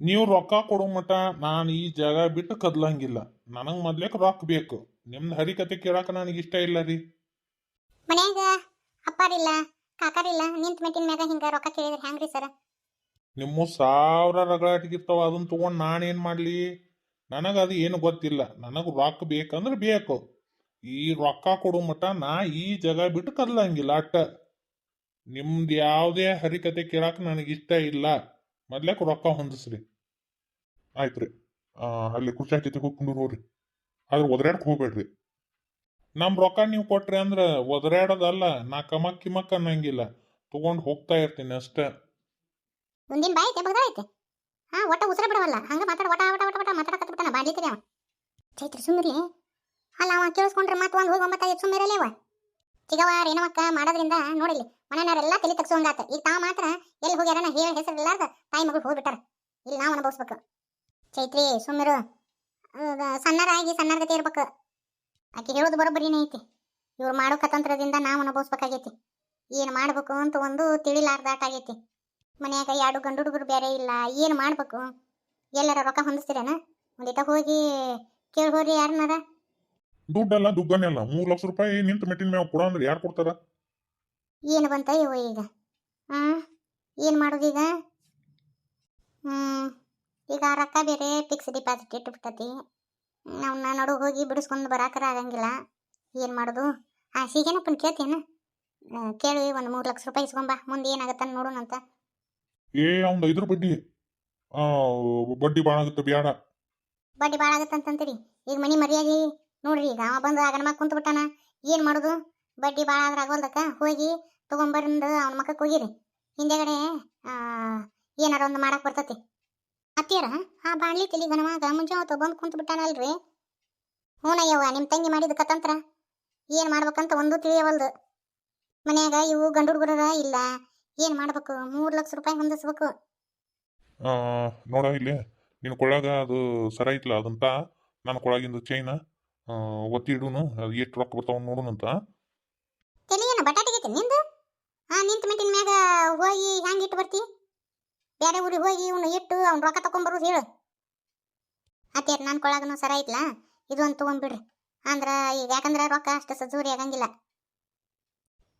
ನೀವು ರೊಕ್ಕ ಕೊಡೋ ಮಟ ನಾನು ಈ ಜಾಗ ಬಿಟ್ಟು ಕದ್ಲಂಗಿಲ್ಲ. ನನಗೆ ಮೊದ್ಲೇಕ ರೊಕ್ಕ ಬೇಕು. ನಿಮ್ದು ಹರಿಕತೆ ಕೇಳಾಕ ನನಗೆ ಇಷ್ಟ ಇಲ್ಲ ರೀ. ಮನ್ಯಾಗ ಅಪ್ಪಾರಿಲ್ಲ ಕಾಕಾರಿಲ್ಲ ನಿಂತ ಮೆಟ್ಟಿನ ಮ್ಯಾಗ ಹಿಂಗ ರೊಕ್ಕ ಕೇಳಿದ್ರೆ ಹೆಂಗ್ರಿ ಸರ್? ನಿಮ್ಮ ಸಾವಿರ ರಗಳಾಟಿಗಿರ್ತಾವ ಅದನ್ನ ತಗೊಂಡು ನಾನೇನು ಮಾಡಲಿ? ನನಗೆ ಅದು ಏನು ಗೊತ್ತಿಲ್ಲ. ನನಗೆ ರೊಕ್ಕ ಬೇಕಂದ್ರೆ ಬೇಕು. ಈ ರೊಕ್ಕ ಕೊಡೋ ಮಟ ನಾ ಈ ಜಾಗ ಬಿಟ್ಟು ಕದ್ಲಂಗಿಲ್ಲ ಅಟ್ಟ. ನಿಮ್ದು ಯಾವುದೇ ಹರಿಕತೆ ಕೇಳಾಕ ನನಗೆ ಇಷ್ಟ ಇಲ್ಲ. ಮೊದ್ಲೇಕ್ ರೊಕ್ಕ ಹೊಂದಿಸ್ರಿ. ಆಯ್ತು ರೀ ಅಲ್ಲಿ ಕುರ್ಚಿ ಜೊತೆ ಹೋಗ್ಕೊಂಡು ಹೋಗ್ರಿ. ಆದ್ರೆ ಒದರಾಡಕ್ ಹೋಗ್ಬೇಡ್ರಿ. ನಮ್ಮ ರೊಕ್ಕ ನೀವು ಕೊಟ್ರಿ ಅಂದ್ರೆ ಒದರಾಡೋದಲ್ಲ, ನಾ ಕಮಕ್ ಕಿಮಕ್ ಅನ್ನಂಗಿಲ್ಲ. ತಗೊಂಡು ಹೋಗ್ತಾ ಇರ್ತೀನಿ ಅಷ್ಟೇ. ಮುಂದಿನ ಬಾಯಿ ಐತೆ ಐತೆ. ಹಾ, ಒಟ್ಟ ಉಸಿರ ಬಿಡವಲ್ಲ. ಹಂಗ ಮಾತಾಡ ಒಟ್ಟ ಒಟ ಒಟ ಒಟ ಮಾತಾಡಕತ್ತ ಬಾಡ್ಲಿತದೆ ಅವ ಚೈತ್ರ ಸುಮ್ಮಿರ್ಲಿ ಅಲ್ಲ ಅವ ಕೇಳಿಸ್ಕೊಂಡ್ರೆ ಮತ್ತೆ ಒಂದು ಹೋಗಿ ಒಂಬತ್ತಾಗಿತ್ತು ಸುಮ್ಮಿರಲಿ ಅವ. ಚಿಗವ ಅಕ್ಕ ಮಾಡೋದ್ರಿಂದ ನೋಡಿಲಿ ಮನೆಯವರೆಲ್ಲ ತಲೆ ತಗ್ಸೋಂಗಾತ. ಈಗ ತಾವ ಮಾತ್ರ ಎಲ್ಲಿ ಹೋಗ್ಯಾರ ಹೇಳ ಹೆಸರು ಇಲ್ಲಾರ್ದ ತಾಯಿ ಮಗಳು ಹೋಗ್ಬಿಟ್ಟಾರ. ಇಲ್ಲಿ ನಾವು ಅನುಭವಿಸ್ಬೇಕು. ಚೈತ್ರಿ ಸುಮ್ಮಿರು ಸಣ್ಣರಾಗಿ ಸಣ್ಣರ ಗತಿ ಇರ್ಬೇಕು. ಆಕೆ ಹೇಳೋದು ಬರೋಬ್ಬರಿನೇ ಐತಿ. ಇವ್ರು ಮಾಡೋ ಕತಂತ್ರದಿಂದ ನಾವು ಅನುಭವಿಸ್ಬೇಕಾಗೈತಿ. ಏನು ಮಾಡ್ಬೇಕು ಅಂತ ಒಂದು ತಿಳಿಲಾರ್ದಾಟ ಆಗೈತಿ. ಮನ್ಯಾಗ ಎರಡು ಗಂಡು ಹುಡುಗರು ಬೇರೆ ಇಲ್ಲ, ಏನು ಮಾಡ್ಬೇಕು? ಎಲ್ಲರ ರೊಕ್ಕ ಹೊಂದಿಸ್ತೀರೇನ? ಒಂದಿಟ ಹೋಗಿ ಕೇಳಿ ಹೋರಿ ಯಾರನ್ನಾರ ದುಡ್ಡಲ್ಲ ದುಗ್ಗನೆಲ್ಲ. ಮೂರು ಲಕ್ಷ ರೂಪಾಯಿ ನಿಂತ ಮೆಟ್ಟಿನ ಮ್ಯಾಗ ಕೊಡ ಅಂದ್ರೆ ಯಾರು ಕೊಡ್ತಾರ? ಏನು ಬಂತ ಇವ ಈಗ? ಆ? ಏನು ಮಾಡೋದೀಗ? ಹ್ಞೂ ಈಗ ರೊಕ್ಕ ಬೇರೆ ಫಿಕ್ಸ್ ಡಿಪಾಸಿಟ್ ಇಟ್ಟುಬಿಟ್ಟತಿ ನಾವು ನಡು ಹೋಗಿ ಬಿಡಿಸ್ಕೊಂಡು ಬರಾಕರ ಆಗಂಗಿಲ್ಲ. ಏನು ಮಾಡೋದು? ಆ ಸೀಗೇನಪ್ಪನ ಕೇಳ್ತೇನ ಕೇಳಿ ಒಂದು ಮೂರು ಲಕ್ಷ ರೂಪಾಯಿ ಇಸ್ಕೊಂಬ ಮುಂದೆ ಏನಾಗತ್ತ ನೋಡೋಣಂತ ಏ ಅವ್ನು ಐದ್ರ ಬಡ್ಡಿ ಆ ಬಡ್ಡಿ ಭಾಳ ಆಗುತ್ತೆ ಬ್ಯಾಡ. ಬಡ್ಡಿ ಭಾಳ ಆಗತ್ತಂತಂತೀರಿ. ಈಗ ಮನಿ ಮರ್ಯಾದೆ ನೋಡ್ರಿ ಈಗ ಅವ ಬಂದು ಆಗನ ಕುಂತ್ಬಿಟ್ಟಾನ. ಕುಂತು ಬಿಟ್ಟಾನ ಏನು ಮಾಡೋದು? ಬಡ್ಡಿ ಭಾಳ ಆದ್ರೆ ಆಗೋಲ್ದಕ್ಕ? ಹೋಗಿ ತೊಗೊಂಬಂದು ಅವನ ಮಕ್ಕಕ್ಕೆ ಹೋಗಿರಿ. ಹಿಂದೆಗಡೆ ಏನಾರ ಒಂದು ಮಾಡಕ್ ಬರ್ತತಿ. ಅತ್ತಿಯರ? ಆ, ಬಾಣ್ಲಿ ತಿಳಿ ಗಣವಾಗ ಮುಂಜಾನೆ ಬಂದು ಕುಂತು ಬಿಟ್ಟಾನಲ್ರಿ. ಹ್ಞೂನಯ್ಯವ್ವ ನಿಮ್ಮ ತಂಗಿ ಮಾಡಿದ ಕತಂತ್ರ. ಏನು ಮಾಡ್ಬೇಕಂತ ಒಂದು ತಿಳಿಯವಲ್ದು. ಮನ್ಯಾಗ ಇವು ಗಂಡು ಹುಡುಗರ ಇಲ್ಲ. ಏನು ಮಾಡ್ಬೇಕು? ಮೂರು ಲಕ್ಷ ರೂಪಾಯಿ ಹೊಂದಿಸ್ಬೇಕು. ನೋಡ ಇಲ್ಲಿ ನಿನ್ನ ಕೊಳಗ ಅದು ಸರ ಐತ್ಲ, ಅದಂತ. ನನ್ನ ಕೊಳಗಿಂದ ಚೈನ ಒತ್ತಿಡುನು ಎಷ್ಟು ರೊಕ್ಕ ಬರ್ತಾವ ನೋಡುನಂತ ತಲೆಯೇನ ಬಟಾಟೆ ಗೈತೆ ನಿಂದು ಹಾ ನಿಂತ ಮೆಟ್ಟಿನ ಮ್ಯಾಗ ಹೋಗಿ ಹೆಂಗ್ ಇಟ್ಟು ಬರ್ತಿ? ಬೇರೆ ಊರಿಗೆ ಹೋಗಿ ಇವ್ನು ಇಟ್ಟು ಅವ್ನ ರೊಕ್ಕ ತಗೊಂಬರೋದು ಹೇಳು. ಅತ್ತೇರ್ ನನ್ನ ಕೊಳಗನು ಸರ ಐತ್ಲಾ? ಇದು ಒಂದು ತೊಗೊಂಡ್ಬಿಡ್ರಿ ಅಂದ್ರ ಈಗ ಯಾಕಂದ್ರೆ ರೊಕ್ಕ ಅಷ್ಟು ಸಜೂರಿ ಆಗಂಗಿಲ್ಲ.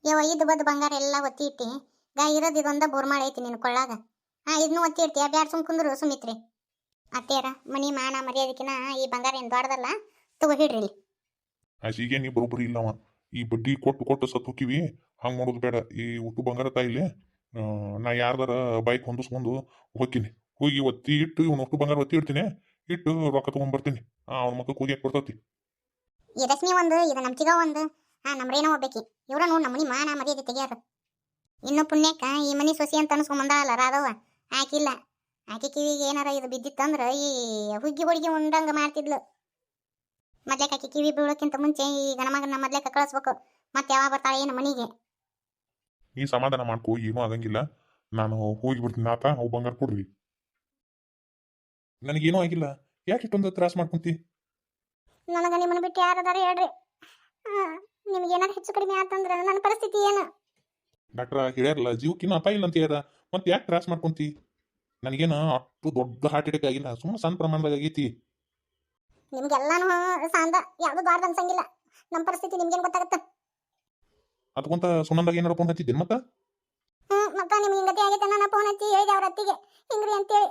ಯವ ಇದು ಬದ್ ಬಂಗಾರ ಎಲ್ಲ ಒತ್ತಿ ಇಟ್ಟಿ. ಗಾ ಇರೋದು ಇದೊಂದ ಬೋರ್ಮಾಳ ಐತಿ ನಿನ್ನ ಕೊಳ್ಳಾಗ. ಹಾ ಇದನ್ನು ಒತ್ತಿ ಇಡ್ತೀಯ ಬ್ಯಾಡ ಸುಮ್ ಕುಂದ್ರು ಸುಮಿತ್ರಿ. ಅತ್ತೇರ ಮನಿ ಮಾನ ಮರ್ಯಾದಕಿನ ಈ ಬಂಗಾರ ಏನು ದೊಡ್ಡದಲ್ಲ ತಗೋ ಹಿಡ್ರಿ ಇಲ್ಲಿ. ಹೀಗೆ ನೀ ಬರೋಬ್ಬರಿ ಇಲ್ಲವ? ಈ ಬಡ್ಡಿ ಕೊಟ್ಟು ಕೊಟ್ಟು ಸತ್ತು ಹೋಗ್ತೀವಿ ಹಂಗೆ ಮಾಡೋದು ಬೇಡ. ಈ ಉಟ್ಟು ಬಂಗಾರ ತಾಯಿಲೆ. ಆ, ನಾ ಯಾರ್ದಾರ ಬೈಕ್ ಹೊಂದಿಸ್ಕೊಂಡು ಹೋಗ್ತೀನಿ. ಹೋಗಿ ಒತ್ತಿ ಇಟ್ಟು ಇವ್ನ ಬಂಗಾರ ಒತ್ತಿ ಇಡ್ತೀನಿ. ಇಟ್ಟು ರೊಕ್ಕ ತಗೊಂಡ್ಬರ್ತೀನಿ ಅವ್ನ ಮಕ್ಕ ಹೋಗಿ ಕೊಡ್ತತಿ. ಈ ರಶ್ಮಿ ಒಂದು ಇದು ನಮ್ಮ ಒಂದು, ಆ ನಮ್ಮ ರೇನೋ ಒಬ್ಬೇಕಿ. ಇವ್ರ ನೋಡಿ ನಮ್ಮನಿ ಮಾನ ಮರ್ಯಾದೆ ತೆಗಿಯಾರ. ಇನ್ನು ಪುಣ್ಯಕ್ಕ ಈ ಮನಿ ಸೊಸಿ ಅಂತ ಅನ್ಸ್ಕೊಂಬಂದಾಳಲ್ಲ ರಾಧವ್ವ ಆಕಿಲ್ಲ. ಆಕೆ ಕಿವಿಗೆ ಏನಾರ ಇದು ಬಿದ್ದಿತ್ತಂದ್ರ ಈ ಹುಗ್ಗಿ ಹುಡುಗಿ ಉಂಡಂಗ ಮಾಡ್ತಿದ್ಲು. ಮೊದ್ಲೇಕ ಆಕೆ ಕಿವಿ ಬೀಳೋಕ್ಕಿಂತ ಮುಂಚೆ ಈ ಗಣಮಗನ ಮೊದ್ಲೇಕ ಕಳಿಸ್ಬೇಕು. ಮತ್ತೆ ಯಾವಾಗ ಬರ್ತಾಳೆ ಏನು ಮನಿಗೆ? ನೀ ಸಮಾಧಾನ ಮಾಡ್ಕೋ ಏನೂ ಆಗಂಗಿಲ್ಲ. ನಾನು ಹೋಗಿ ಬಿಡ್ತೀನಿ ಆತ ಅವು ಬಂಗಾರ ಕೊಡ್ರಿ. ನನಗೇನೂ ಆಗಿಲ್ಲ. ಯಾಕೆ ಇಷ್ಟೊಂದು ತ್ರಾಸ ಮಾಡ್ಕೊಂತಿ? ನನಗ ನಿಮ್ಮನ್ನ ಬಿಟ್ಟು ಯಾರದಾರ ಹೇಳ್ರಿ. ನಿಮ್ಗೆ ಏನಾದ್ರು ಹೆಚ್ಚು ಕಡಿಮೆ ಆತಂದ್ರ ನನ್ನ ಪರಿಸ್ಥಿತಿ ಏನು? ಡಾಕ್ಟ್ರ ಹೇಳ್ಯಾರಲ್ಲ ಜೀವಕ್ಕಿನ್ನೂ ಅಪಾಯ ಇಲ್ಲ ಅಂತ ಹೇಳ್ಯಾರ. ಮತ್ತೆ ಯಾಕೆ ತ್ರಾಸ ಮಾಡ್ಕೊಂತಿ? ನನಗೇನು ಅಷ್ಟು ದೊಡ್ಡ ಹಾರ್ಟ್ ಅಟ್ಯಾಕ್ ಆಗಿಲ್ಲ ಸುಮ್ಮನೆ ಸಣ್ಣ ಪ್ರಮಾಣದಾಗ ಆಗೈತಿ. ನಿಮ್ಗೆಲ್ಲಾನು ಸಾಂದ ಯಾವುದು ದೊಡ್ಡ ಅನ್ಸಂಗಿಲ್ಲ. ನಮ್ಮ ಪರಿಸ್ಥಿತಿ ನಿಮ್ಗೇನು ಗೊತ್ತಾಗತ್ತ? ಅದಕ್ಕೊಂತ ಸುಣ್ಣಂದಾಗ ಏನಾರ ಫೋನ್ ಹಚ್ಚಿದ್ದೇನೆ ಮತ್ತೆ? ಹ್ಮ್ ಮತ್ತ ನಿಮ್ಗೆ ಹಿಂಗತಿ ಆಗೈತೆ ನಾನು ಫೋನ್ ಹಚ್ಚಿ ಹೇಳಿದೆ ಅವ್ರ ಅತ್ತಿಗೆ. ಹಿಂಗ್ರಿ ಅಂತೇಳಿ.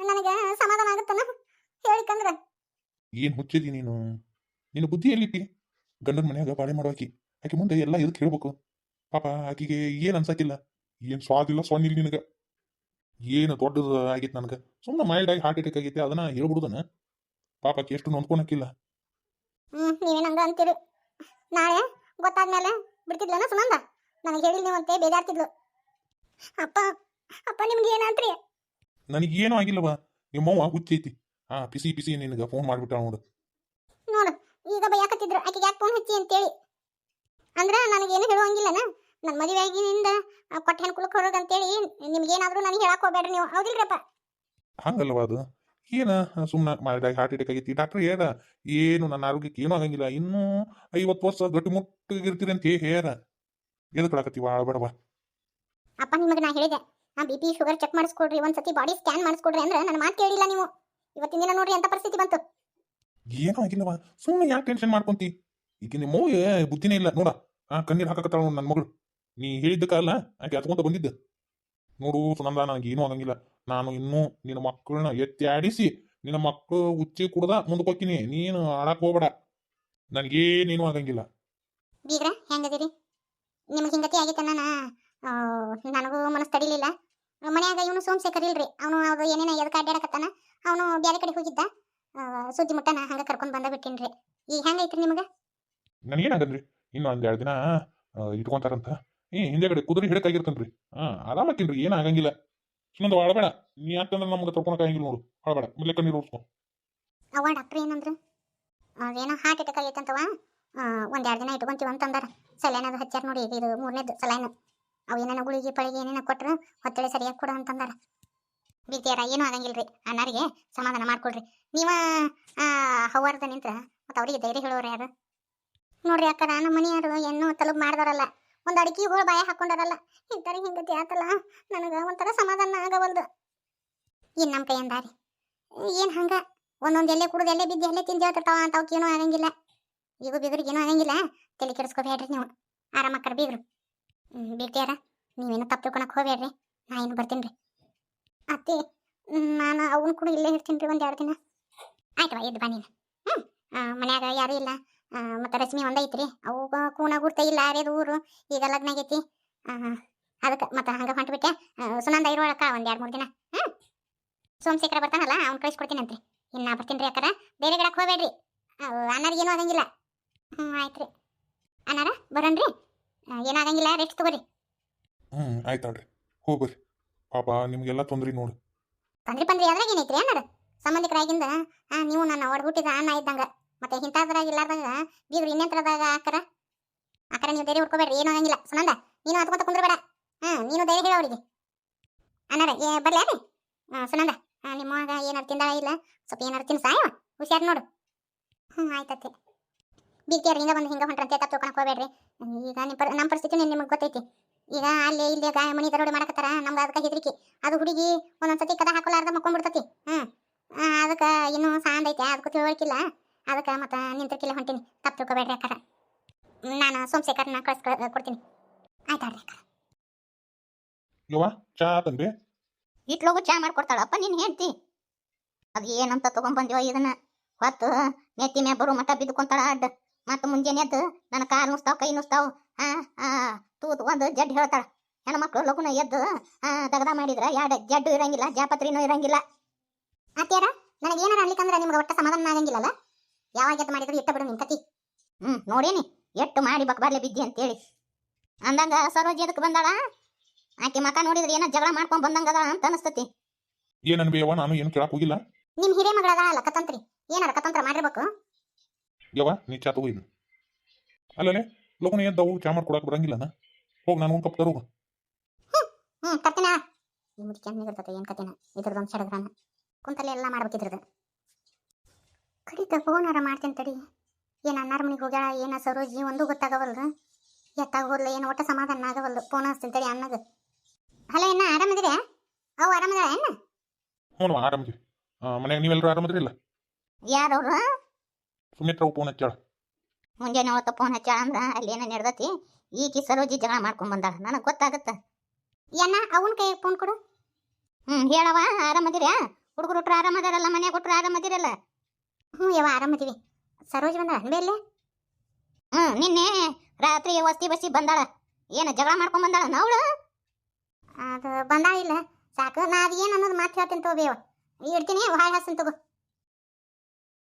ನನಗೆ ಸಮಾಧಾನ ಆಗುತ್ತನ? ಹೇಳಿಕಂದ್ರ ಏನು ಹುಚ್ಚಿದಿ ನೀನು? ನಿನ್ನ ಬುದ್ಧಿ ಎಲ್ಲಿಟ್ಟಿ ಗಂಡನ ಮನ್ಯಾಗ ಬಾಳೆ ಮಾಡೋಕಿ ಆಕೆ. ಮುಂದೆ ಎಲ್ಲ ಇದಕ್ಕೆ ಹೇಳ್ಬೇಕು. ಪಾಪ ಆಕಿಗೆ ಏನು ಅನ್ಸಕ್ಕಿಲ್ಲ ಏನು ಸ್ವಾದಿಲ್ಲ ಸೊನ್ನಿಲ್ಲ ನಿನಗೆ. ಏನು ದೊಡ್ಡದು ಆಗೈತೆ ನನಗೆ. ಸುಮ್ಮನೆ ಮೈಲ್ಡ್ ಆಗಿ ಹಾರ್ಟ್ ಅಟ್ಯಾಕ್ ಆಗೈತೆ ಅದನ್ನ ಹೇಳ್ಬಿಡುದನ? ಪಾಪ ಆಕಿ ಎಷ್ಟು ನೊಂದ್ಕೊಳಕ್ಕಿಲ್ಲ ಹ್ಮ್ ನೀವೇನಂಗ ಅಂತೀರಿ. ನಾಳೆ ಗೊತ್ತಾದ್ಮೇಲೆ ಬಿಡ್ತಿದ್ಲನ ಸುನಂದ ನನಗೆ ಹೇಳಿಲ್ಲ ನೀವಂತೆ ಬೇಜಾರ್ತಿದ್ಲು. ಅಪ್ಪ ಅಪ್ಪ ನಿಮ್ಗೆ ಏನಂತ್ರಿ? ನನಗೇನು ಆಗಿಲ್ಲವ ನಿಮ್ಮವ್ವ ಹುಚ್ಚೈತಿ. ಹಾ ಪಿಸಿ ಪಿಸಿ ನಿನಗೆ ಫೋನ್ ಮಾಡಿಬಿಟ್ಟ ನೋಡು. ನೋಡು ಈಗ ಬೈಯಾಕತ್ತಿದ್ರು ಆಕೆಗೆ ಯಾಕೆ ಫೋನ್ ಹಚ್ಚಿ ಅಂತೇಳಿ. ಏನು ನನಗೇನು ಹೇಳುವಂಗಿಲ್ಲನ ನನ್ನ ಮದುವೆ ಆಗಿನಿಂದ ಕೊಟ್ಟ ಹೆಣ್ಕುಳಕ್ಕೆ ಹೊರಗ ಅಂತೇಳಿ ನಿಮ್ಗೇನಾದ್ರೂ ನನಗೆ ಹೇಳಕ್ ಹೋಗ್ಬೇಡ್ರಿ ನೀವು. ಹೌದಿಲ್ರಪ್ಪ? ಹಂಗಲ್ವಾ ಅದು. ಏನ ಸುಮ್ಮನೆ ಮಾಡಿದಾಗ ಹಾರ್ಟ್ ಅಟ್ಯಾಕ್ ಆಗೈತಿ. ಡಾಕ್ಟರ್ ಹೇಳ ಏನು ನನ್ನ ಆರೋಗ್ಯಕ್ಕೆ ಏನೂ ಆಗಂಗಿಲ್ಲ. ಇನ್ನೂ ಐವತ್ತು ವರ್ಷ ಗಟ್ಟಿ ಮುಟ್ಟಿಗಿರ್ತೀರಿ ಅಂತ ಹೇರ ಎದಕ್ಕೆ ಆಕತ್ತೀವ ಆಳ್ಬೇಡವ ಅಪ್ಪ ನಿಮಗೆ ನಾ ಹೇಳಿದೆ. ಆ ಬಿ ಪಿ ಶುಗರ್ ಚೆಕ್ ಮಾಡಿಸ್ಕೊಡ್ರಿ ಒಂದ್ಸತಿ ಬಾಡಿ ಸ್ಕ್ಯಾನ್ ಮಾಡಿಸ್ಕೊಡ್ರಿ ಅಂದ್ರೆ ನನ್ನ ಮಾತು ಕೇಳಿಲ್ಲ ನೀವು. ಇವತ್ತಿನ ದಿನ ನೋಡ್ರಿ ಅಂತ ಪರಿಸ್ಥಿತಿ ಬಂತು. ಏನೋ ಆಗಿಲ್ಲವ ಸುಮ್ಮನೆ ಯಾಕೆ ಟೆನ್ಷನ್ ಮಾಡ್ಕೊಂತಿ? ಈಗ ನಿಮ್ಮ ಬುದ್ಧಿನೇ ಇಲ್ಲ. ನೋಡ ಆ ಕಣ್ಣೀರು ಹಾಕಕತ್ತಾಳ ನೋಡು ನನ್ನ ಮಗಳು. ನೀ ಹೇಳಿದ್ದಕ್ಕಲ್ಲ ಆಕೆ ಹತ್ಕೊಂತ ಬಂದಿದ್ದ. ನೋಡು ಸುನಂದ ನನಗೆ ಏನೂ ಆಗಂಗಿಲ್ಲ. ನಾನು ಇನ್ನೂ ನಿನ್ನ ಮಕ್ಕಳನ್ನ ಎತ್ತಿ ಆಡಿಸಿ ನಿನ್ನ ಮಕ್ಕಳು ಉಚ್ಚಿ ಕುಡ್ದ ಮುಂದಕ್ಕೆ ಹೋಗ್ತೀನಿ ನೀನು ಆಡಕ್ ಹೋಗ್ಬೇಡ. ನನಗೇನೇನು ಆಗಂಗಿಲ್ಲ. ಬೀಗ್ರ ಹೆಂಗದಿರಿ? ನಿಮ್ಗೆ ಹಿಂಗತಿ ನಾನು ನನಗೂ ಮನಸ್ಸು ತಡಿಲಿಲ್ಲ. ಮನ್ಯಾಗ ಇವನು ಸೋಮಶೇಖರ್ ಇಲ್ರಿ. ಅವನು ಅದು ಏನೇನ ಎದಕ್ಕೆ ಅಡ್ಡಾಡಕತ್ತಾನ ಅವನು ಬೇರೆ ಕಡೆ ಹೋಗಿದ್ದ. ಆ, ಸುದ್ದಿ ಮುಟ್ಟನ ಹಂಗ ಕರ್ಕೊಂಡ್ ಬಂದ ಬಿಟ್ಟಿನ್ರಿ. ಈಗ ಹೆಂಗೈತ್ರಿ ನಿಮಗೆ? ನನಗೇನಾಗದ್ರಿ? ಇನ್ನು ಒಂದ್ ಎರಡು ದಿನ ಆ, ಇಟ್ಕೊಂತಾರಂತ. ಏ ಹಿಂದೆಗಡೆ ಕುದುರೆ ಹಿಡಕಾಗಿರ್ತನ್ರಿ. ಹಾ ಆರಾಮಕ್ಕಿನ್ರಿ ಏನ ಆಗಂಗಿಲ್ಲ. ಇನ್ನೊಂದು ಆಡಬೇಡ ನೀ ಯಾಕಂದ್ರೆ ನಮ್ಗೆ ತಡ್ಕೊಳಕಾಗಿಲ್ಲ ನೋಡು. ಆಡಬೇಡ ಮೊದಲೇ ಕಣ್ಣೀರು ಉರ್ಸ್ಕೊ ಅವ ಡಾಕ್ಟರ್ ಏನಂದ್ರು? ಏನೋ ಹಾರ್ಟ್ ಅಟ್ಯಾಕ್ ಆಗೈತಂತವ ಒಂದ್ ಎರಡು ದಿನ ಇಟ್ಕೊಂತೀವಿ ಅಂತಂದಾರ. ಸಲೈನ್ ಅದು ಹಚ್ಚಾರ ನೋಡಿ, ಇದು ಮೂರನೇದು ಸಲೈನ್ ಅವು ಏನೇನೋ ಗುಳಿಗೆ ಪಳಿಗೆ ಏನೇನೋ ಕೊಟ್ರು ಹೊತ್ತಳೆ ಸರಿಯಾಗಿ ಕೊಡು ಅಂತಂದಾರ. ಬೀತಿಯಾರ ಏನೂ ಆಗಂಗಿಲ್ರಿ. ಅಣ್ಣಾರಿಗೆ ಸಮಾಧಾನ ಮಾಡ್ಕೊಳ್ರಿ. ನೀವ ಹವಾರ್ದ ನಿಂತ್ರ ಮತ್ತೆ ಅವ್ರಿಗೆ ಧೈರ್ಯ ಹೇಳೋರು ಯಾರು? ನೋಡ್ರಿ ಅಕ್ಕ, ನಮ್ಮ ಮನೆಯವರು ಏನೋ ತಲುಪ್ ಮಾಡ್ದಾರಲ್ಲ. ಒಂದು ಅಡಿಕೆ ಹೋಳು ಬಾಯ ಹಾಕೊಂಡಾರಲ್ಲ. ಇಂಥವ್ರಿಗೆ ಹಿಂಗತಿ ಆತಲ್ಲ? ನನಗೆ ಒಂಥರ ಸಮಾಧಾನ ಆಗವಲ್ದು. ಇನ್ನು ನಮ್ಮ ಕೈಯಂದಾರಿ. ಏನು ಹಂಗ? ಒಂದೊಂದು ಎಲ್ಲೇ ಕುಡ್ದು ಎಲ್ಲೇ ಬಿದ್ದು ಎಲ್ಲೇ ತಿಂದು ಹೇಳ್ತಿರ್ತಾವ ಅಂತ ಅವಕ್ಕೇನೂ ಆಗಂಗಿಲ್ಲ. ಈಗ ಬೀಗ್ರಿಗೆ ಏನೂ ಆಗಂಗಿಲ್ಲ. ತಲೆ ಕೆಡಿಸ್ಕೋಬೇಡ್ರಿ ನೀವು. ಆರಾಮಕ್ಕರ ಬೀಗ್ರು ಹ್ಞೂ ಬೀಗ್ತಿಯಾರ ನೀವೇನು ತಪ್ಪು ತಿಳ್ಕೊಳಕ್ ಹೋಗ್ಬೇಡ್ರಿ. ನಾ ಏನು ಬರ್ತೀನಿ ರೀ ಅತ್ತಿ ನಾನು ಅವನು ಕೂಡ ಇಲ್ಲೇ ಇರ್ತೀನಿ ರೀ ಒಂದು ಎರಡು ದಿನ. ಆಯ್ತವ ಎದ್ದು ಬಾ ನೀನು. ಹ್ಞೂ ಮನ್ಯಾಗ ಯಾರೂ ಇಲ್ಲ. ಮತ್ತು ರಶ್ಮಿ ಒಂದೇ ಐತ್ರಿ. ಅವು ಕೂನ ಗುರ್ತ ಇಲ್ಲ ಆರೇದು ಊರು. ಈಗ ಲಗ್ನ ಆಗೈತಿ. ಅದಕ್ಕೆ, ಮತ್ತೆ ಹಂಗೆ ಹೊಂಟ್ಬಿಟ್ಟೆ ಸುನಂದ ಇರೋಳಕ್ಕ ಒಂದು ಎರಡು ಮೂರು ದಿನ. ಹ್ಞೂ ಸೋಮಶೇಖರ ಬರ್ತಾನಲ್ಲ, ಅವ್ನು ಕಳಿಸ್ಕೊಡ್ತೀನಿ ಇನ್ನು ಬರ್ತೀನಿ ರೀ ಅಕ್ಕಾರ. ಬೇರೆ ಗಿಡಕ್ಕೆ ಹೋಗ್ಬೇಡ್ರಿ. ಅನ್ನರಿಗೆ ಏನೂ ಆಗಂಗಿಲ್ಲ. ಹ್ಞೂ ಆಯ್ತು ರೀ ಅನಾರ ಬರೋಣ್ರಿ ಏನಾಗಂಗಿಲ್ಲ ರೆಸ್ಟ್ ತಗೋರಿ. ಹ್ಞೂ ಆಯ್ತಾಳ್ರಿ ಹೋಗ್ಬರ್ರಿ. ಪಾಪ ನಿಮಗೆಲ್ಲ ತೊಂದ್ರೆ ನೋಡು. ತೊಂದ್ರೆ ಪಂದ್ರಿ ಅದ್ರಾಗ ಏನೈತ್ರಿ ಅನ್ನಾರ ಸಂಬಂಧಿಕರಾಗಿಂದ ನೀವು ನನ್ನ ಒಡ ಹುಟ್ಟಿದ ಅನ್ನ ಇದ್ದಂಗ. ಮತ್ತೆ ಇಂಥದ್ರಾಗ ಇಲ್ಲಾರ್ದಾಗ ಬೀಗ್ರು ಇನ್ನೆಂತ್ರದಾಗ ಆಕರ ಆಕರ ನೀವು ಧೈರ್ಯ ಹುಡ್ಕೋಬೇಡ್ರಿ ಏನೂ ಆಗಂಗಿಲ್ಲ. ಸುನಂದ ನೀನು ಹತ್ಕೊಂತ ಕುಂದ್ರಬೇಡ. ಹಾ ನೀನು ಧೈರ್ಯ ಹೇಳ ಅವರಿಗೆ. ಅನ್ನಾರ ಏ ಬರ್ಲಿ ರೀ ಸುನಂದ ಆ, ನಿಮ್ಮ ಮಗ ಏನಾರು ತಿಂದಾಳ ಇಲ್ಲ ಸ್ವಲ್ಪ ಏನಾರು ತಿನ್ಸಾಯವ ಹುಷಾರ್ ನೋಡು. ಹ್ಞೂ ಆಯ್ತತ್ತೆ ಬೀಗ್ತಿಯಾರ ಹಿಂಗ ಬಂದು ಹಿಂಗ ಹೊಂಟ್ರಂತೆ ತಪ್ಪು ಹೋಗ್ಬೇಡ್ರಿ. ಈಗ ನಿಮ್ಮ ಪರ್ ನಮ್ಮ ಪರಿಸ್ಥಿತಿ ನಿಮಗೆ ಗೊತ್ತೈತಿ. ಈಗ ಅಲ್ಲಿ ಇಲ್ಲಿ ಗಾಯ ಮನಿ ದರೋಡೆ ಮಾಡಕತ್ತಾರ ನಮ್ಗೆ ಅದಕ್ಕೆ ಹೆದರಿಕೆ. ಅದು ಹುಡುಗಿ ಒಂದೊಂದ್ಸತಿ ಕದ ಹಾಕೊಲಾರ್ದ ಮಕ್ಕೊಂಡ್ಬಿಡ್ತತಿ ಹ್ಞೂ ಅದಕ್ಕ ಇನ್ನೂ ಸಾಂದ್ ಐತೆ ಅದಕ್ಕೂ ತಿಳುವಳಿಕಿಲ್ಲ. ಅದಕ್ಕೆ ಮತ್ತೆ ನಿಂತಿರ್ಕಿಲ್ಲ ಹೊಂಟಿನಿ. ತಪ್ಪು ತಿಳ್ಕೊಬೇಡ್ರಿ ಅಕ್ಕಾರ. ನಾನು ಸೋಮಶೇಖರ್ನ ಕಳ್ಸಿ ಕೊಡ್ತೀನಿ. ಆಯ್ತಾಡ್ರಿ ಅಕ್ಕ ಯವ್ವ ಚಾ ಆತನ್ರಿ ಇಟ್ಲೋಗು ಚಾ ಮಾಡ್ಕೊಡ್ತಾಳಪ್ಪ ನೀನು ಹೇಳ್ತಿ ಅದು ಏನಂತ ತಗೊಂಡ್ಬಂದಿವ ಇದನ್ನ. ಹೊತ್ತು ನೆತ್ತಿ ಮ್ಯಾ ಬರೋ ಮಠ ಬಿದ್ದುಕೊಂತಾಳ ಅಡ್ಡ. ಮತ್ತು ಮುಂಜಾನೆ ಎದ್ದು ನನ್ನ ಕಾಲು ನುಸ್ತಾವ ಕೈ ನುಸ್ತಾವ. ತೂತು ಒಂದು ಜಡ್ ಹೇಳ್ತಾಳ. ಹೆಣ್ಮಕ್ಳು ಲಗುನ ಎದ್ದು ತಗದ ಮಾಡಿದ್ರ ಎರಡು ಜಡ್ಡು ಇರಂಗಿಲ್ಲ ಜಾಪತ್ರಿನೂ ಇರಂಗಿಲ್ಲ. ಅತ್ಯಾರ ನನಗೆ ಏನಾರ ಅನ್ಲಿಕ್ಕಂದ್ರೆ ನಿಮ್ಗೆ ಒಟ್ಟ ಸಮಾಧಾನ ಆಗಂಗಿಲ್ಲಲ್ಲ ಯಾವಾಗ ಎದ್ದು ಮಾಡಿದ್ರು ಇಟ್ಟ ಬಿಡು ನಿಮ್ ಕತಿ. ಹ್ಮ್ ನೋಡೇನಿ. ಎಟ್ಟು ಮಾಡಿ ಬಕ್ಬಾರ್ಲೆ ಬಿದ್ದಿ ಅಂತೇಳಿ. ಅಂದಂಗ ಸರೋಜಿ ಅದಕ್ಕೆ ಬಂದಾಳ? ಆಕೆ ಮಕ ನೋಡಿದ್ರೆ ಏನ ಜಗಳ ಮಾಡ್ಕೊಂಡ್ ಬಂದಂಗದ ಅಂತ ಅನಿಸ್ತತಿ. ಏನನ್ಬೇವ ನಾನು ಏನು ಕೇಳಕ್ ಹೋಗಿಲ್ಲ. ನಿಮ್ ಹಿರೇ ಮಗಳದಾಳಲ್ಲ ಕತಂತ್ರಿ ಏನಾರ ಕತಂತ್ರ ಮಾಡಿರ್ಬೇಕು? ಯವ್ವ ನೀ ಚಾ ತಗೋ ಇದ್ನ. ಅಲ್ಲಲೇ ಲಗುನ ಎದ್ದವು ಚಾ ಮಾಡ್ಕೊಡಕ್ ಬರಂಗಿಲ್ಲನ ಹೋಗಿ ನಾನು ಒಂದು ಕಪ್ ತರೋಗ. ತರ್ತೀನ? ಈ ಮುಡಿ ಕೆಂಪ್ ನಿಗಿರ್ತತೆ ಏನ್ ಕತೆನ ಇದ್ರದೊಂದು ಸಡಗ್ರಾನ ಕುಂತಲ್ಲಿ ಎಲ್ಲ ಮಾಡ್ಬೇಕಿದ್ರದು ಕಡಿತ ಫೋನಾರ ಮಾಡ್ತೀನಿ ತಡಿ. ಏನ್ ಅನ್ನಾರ ಮನೆಗೆ ಹೋಗ್ಯಾಳ ಏನ ಸರೋಜಿ ಒಂದು ಗೊತ್ತಾಗವಲ್ದು. ಎತ್ತಾಗ ಹೋದ್ಲ ಏನು ಒಟ್ಟ ಸಮಾಧಾನ ಆಗವಲ್ದು. ಫೋನ್ ಹಚ್ತೀನಿ ತಡಿ ಅನ್ನಗ ಹಲೋ ಏನ ಆರಾಮದಿರ ಅವು ಆರಾಮದ ಏನ ಹ್ಞೂ ಮನ್ಯಾಗ ನೀವೆಲ್ಲರೂ ಆರಾಮದ್ರಿಲ್ಲ? ಯಾರವ್ರು? ಸುಮಿತ್ರ ಫೋನ್ ಹಚ್ಚಾಳ ಮುಂಜಾನೆ ಅವತ್ತು ಫೋನ್ ಹಚ್ಚಾಳ ಅಂದ್ರ ಅಲ್ಲಿ ಏನೋ ನಡೆದತಿ? ಈಕಿ ಸರೋಜಿ ಜಗಳ ಮಾಡ್ಕೊಂಡ್ ಬಂದಾಳ. ನನಗೆ ಗೊತ್ತಾಗತ್ತ. ಏನ, ಅವನ ಕೈ ಫೋನ್ ಕೊಡು. ಹ್ಮ್ ಹೇಳವ ಆರಾಮದಿರ್ಯಾ ಹುಡುಗರು ಹುಟ್ರ ಆರಾಮದಾರಲ್ಲ ಮನ್ಯಾಗ ಹುಟ್ರ ಆರಾಮದಿರಲ್ಲ ಹ್ಞೂ ಯವ್ವ ಆರಾಮದಿವಿ ಸರೋಜ್ ಬಂದ ಅನ್ಬೇಲೆ ಹ್ಮ್, ನಿನ್ನೆ ರಾತ್ರಿ ವಸ್ತಿ ಬಸ್ಸಿ ಬಂದಾಳ. ಏನು, ಜಗಳ ಮಾಡ್ಕೊಂಡ್ ಬಂದಾಳ ನವಳು? ಅದು ಬಂದಾಳ ಇಲ್ಲ ಸಾಕು, ನಾ ಅದು ಏನು ಅನ್ನೋದು ಮಾತು ಹೇಳ್ತೀನಿ ತಗೋಬೇವ ಇಡ್ತೀನಿ ಹಾಯ್ ಹಾಸನ್ ತಗೋ.